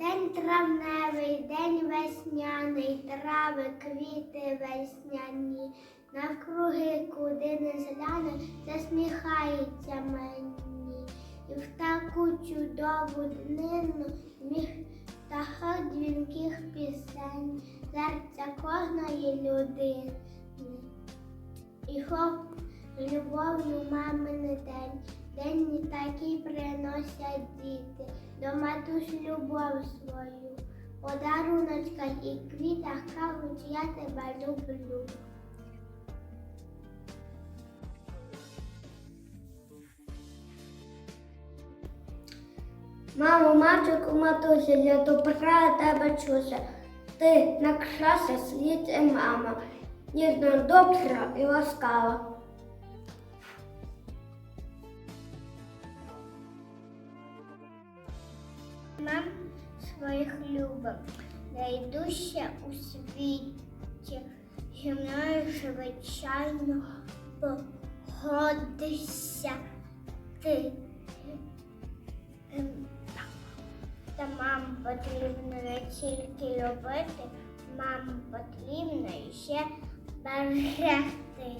День травневий, день весняний, трави, квіти весняні, навкруги, куди не згляне, засміхається мені. І в таку чудову днину міг птаха дзвінких пісень, серця кожної людини. І хоп, любов'ю мамини день приносять діти, до матусь любов свою, подаруночка і квітах кажуть, я тебе люблю. Мамо, мальчику, матуся, я добра тебе чуся. Ти на краси світі мама, ніжна, добра і ласкава. Мам своїх любим, найдужче у світі, зі звичайно погодишся ти. Ем, Та мам потрібно не тільки любити, маму потрібно ще берегти.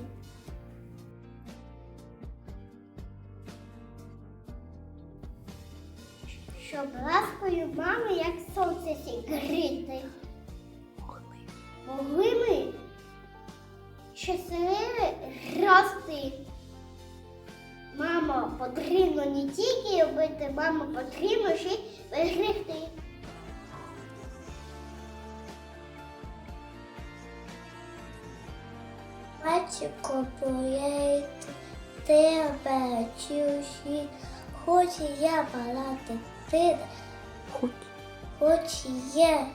Щоб ласкою мами, як сонце сігріти. Могли ми щасливі рости. Мамо, потрібно не тільки любити, мамо, потрібно ще й берегти. Бачико поїти, тебе чуші, хоч я балати ти, Хоч. хоч є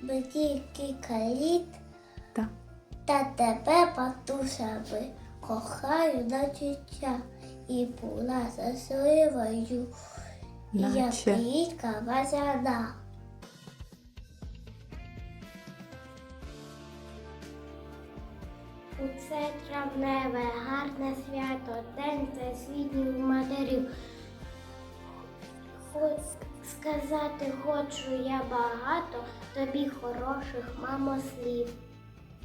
мені кілька літ, Так. та тебе патусями кохаю на життя і була щасливою, як квітка вазяна. У це травневе, гарне свято, день всесвітніх матерів. Сказати хочу я багато тобі хороших, мамо, слів.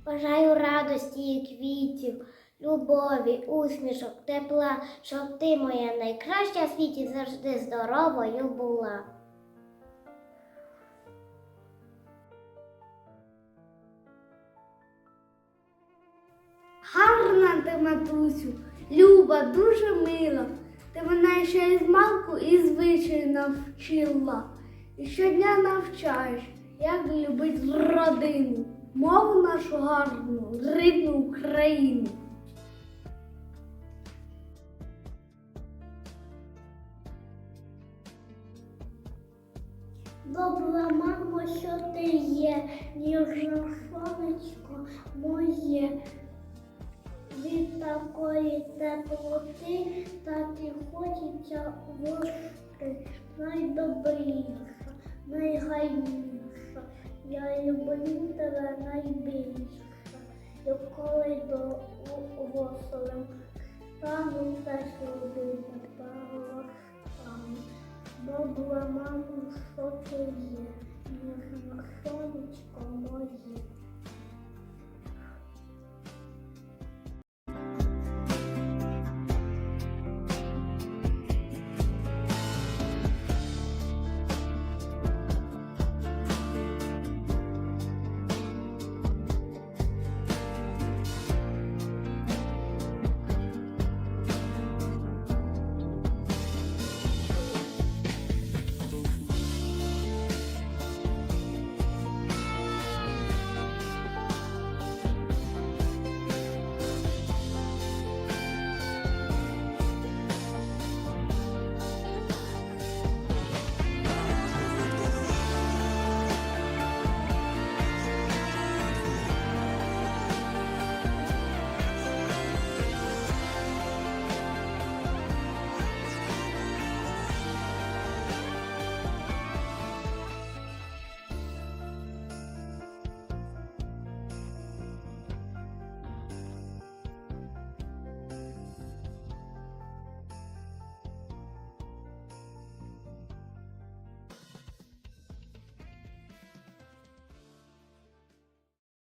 Бажаю радості і квітів, любові, усмішок, тепла, щоб ти, моя найкраща в світі, завжди здоровою була. Гарна ти, матусю, люба, дуже мила. Ти мене ще із малку і звичай навчила. І щодня навчаєш, як любить родину, мову нашу гарну, рідну Україну. Добра мамо, що ти є, ніжне сонечко моє. Від такої теплоти так і хочеться вошки найдобріша, найгайніша. Я люблю тебе найбільше. Коли до восолем стану теж любити стану. Добра мамо, що ти є, ніжне сонечко.